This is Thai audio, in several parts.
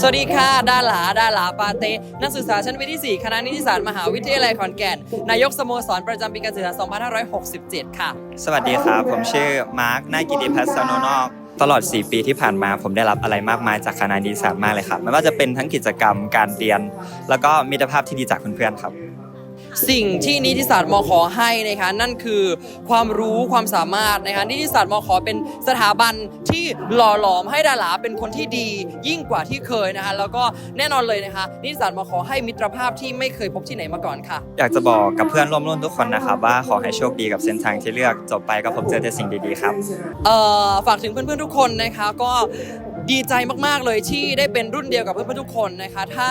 สวัสดีค่ะดาหลาดาหลาปาเต้นักศึกษาชั้นปีที่ 4 คณะนิติศาสตร์มหาวิทยาลัยขอนแก่น นายกสโมสรประจำปีการศึกษา 2567 ค่ะ สวัสดีครับ ผมชื่อมาร์คนากิติพัฒน์สโนนอก ตลอด 4 ปีที่ผ่านมาผมได้รับอะไรมากมายจากคณะนิติศาสตร์มากเลยครับไม่ว่าจะเป็นทั้งกิจกรรมการเรียน แล้วก็มิตรภาพที่ดีจากเพื่อนๆครับ สิ่งที่นิติศาสตร์มขอให้นะคะนั่นคือความรู้ความสามารถนะคะนิติศาสตร์มขอเป็นสถาบันที่หล่อหลอมให้ดาราเป็นคนที่ดี ยิ่งกว่าที่เคยนะคะแล้วก็แน่นอนเลยนะคะนิติศาสตร์มขอให้มิตรภาพที่ไม่เคยพบที่ไหนมาก่อนค่ะ อยากจะบอกกับเพื่อนร่วมรุ่นทุกคนนะครับว่าขอให้โชคดีกับเส้นทางที่เลือกจบไปก็พบเจอแต่สิ่งดีๆครับเอ่อฝากถึงเพื่อนๆทุกคนนะคะก็ดีใจมากๆเลยที่ได้เป็นรุ่นเดียวกับเพื่อนๆทุกคนนะคะ ถ้า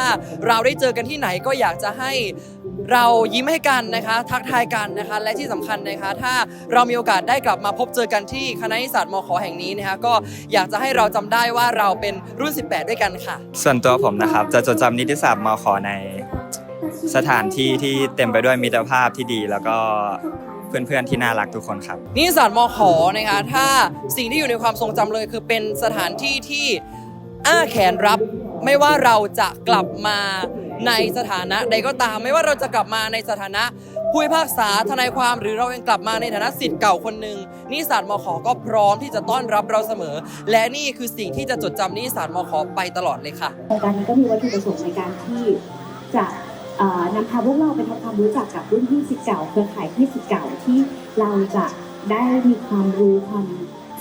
เราได้เจอกันที่ไหนก็อยากจะให้ เรายิ้มให้กันนะคะ ทักทายกันนะคะ และที่สำคัญนะคะ ถ้าเรามีโอกาสได้กลับมาพบเจอกันที่คณะนิติศาสตร์มขแห่งนี้นะคะก็อยากจะให้เราจำได้ว่าเราเป็นรุ่น 18 ด้วยกันค่ะ ส่วนตัวผมนะครับ จะจดจำนิติศาสตร์มขในสถานที่ที่เต็มไปด้วยมิตรภาพที่ดีแล้วก็เพื่อนๆที่น่ารักทุกคนครับนิติศาสตร์มขนะคะถ้าสิ่งที่อยู่ในความทรงจำเลย คือเป็นสถานที่ที่อ้าแขนรับไม่ว่าเราจะกลับมา ในสถานะใดก็ตามไม่ว่าเราจะกลับมาในสถานะผู้พิพากษาทนายความหรือเราเองกลับมาในฐานะสิทธิ์เก่าคนหนึ่งนิติศาสตร์มขก็พร้อมที่จะต้อนรับเราเสมอ และนี่คือสิ่งที่จะจดจำนิติศาสตร์มขไปตลอดเลยค่ะโครงการนี้ก็มีวัตถุประสงค์ในการที่จะนำพาพวกเราไปทำความรู้จักกับรุ่นพี่สิทธิ์เก่าเครือข่ายพี่สิทธิ์เก่าที่เราจะได้มีความรู้ความ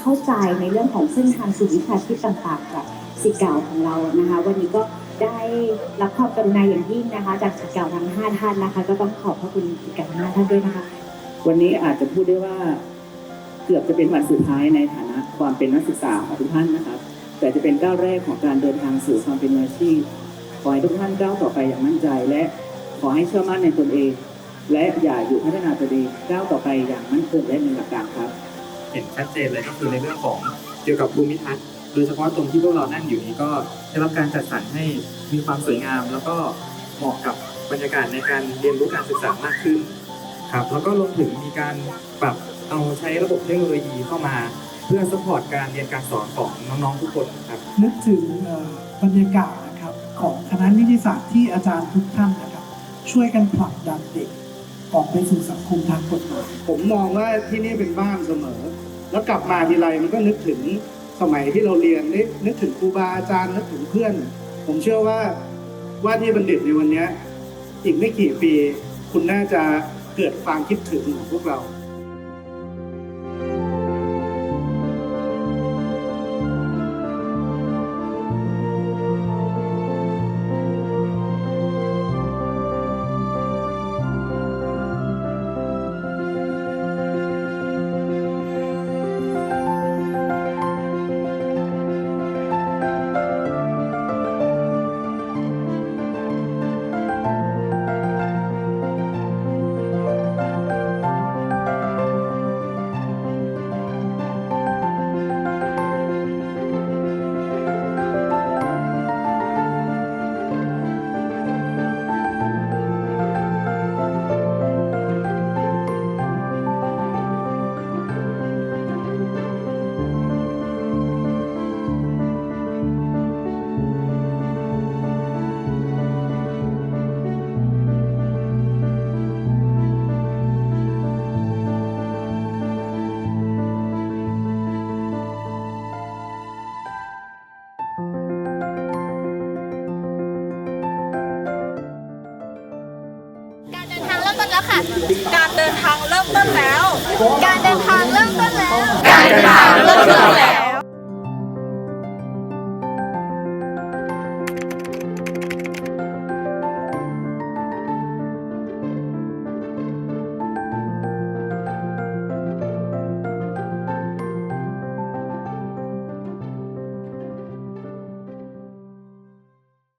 เข้าใจในเรื่องของเส้นทางสู่วิชาชีพต่างๆกับสิทธิ์เก่าของเรานะคะ วันนี้ก็ ได้รับความกรุณาอย่างยิ่งนะคะ จากสิทธิ์เก่าทั้งห้าท่านนะคะ ก็ต้องขอบพระคุณสิทธิ์เก่าทั้งห้าท่านด้วยนะคะ วันนี้อาจจะพูดได้ว่าเกือบจะเป็นวันสุดท้ายในฐานะความเป็นนักศึกษาของทุกท่านนะครับ แต่จะเป็นก้าวแรกของการเดินทางสู่ความเป็นมืออาชีพขอให้ทุกท่านก้าวต่อไปอย่างมั่นใจ และขอให้เชื่อมั่นในตนเอง และอย่าหยุดพัฒนาตัวเองก้าวต่อไปอย่างมั่นคงและมีหลักการครับ เห็นชัดเจนเลยก็คือในเรื่องของเกี่ยวกับภูมิทัศน์ โดยเฉพาะตรงที่พวกเรานั่งอยู่นี้ก็ได้รับการจัดสรรให้มีความสวยงาม แล้วก็เหมาะกับบรรยากาศในการเรียนรู้การศึกษามากขึ้นครับแล้วก็รวมถึงมีการปรับเอาใช้ระบบเทคโนโลยีเข้ามา เพื่อสปอร์ตการเรียนการสอนของน้องๆทุกคนครับนึกถึงเอ่อบรรยากาศนะครับของคณะนิติศาสตร์ที่อาจารย์ทุกท่านนะครับช่วยกันผลักดันเด็กออกไปสู่สังคมทางกฎหมายผมมองว่าที่นี่เป็นบ้านเสมอ แล้วกลับมาทีไรมันก็นึกถึง สมัยที่เราเรียนนึกนึกถึงครูบาอาจารย์นึกถึงเพื่อน ผมเชื่อว่าว่าที่บัณฑิตในวันนี้อีกไม่กี่ปี คุณน่าจะเกิดความคิดถึงของพวกเรา แล้วค่ะ การเดินทางเริ่มต้นแล้ว การเดินทางเริ่มต้นแล้ว การเดินทางเริ่มต้นแล้ว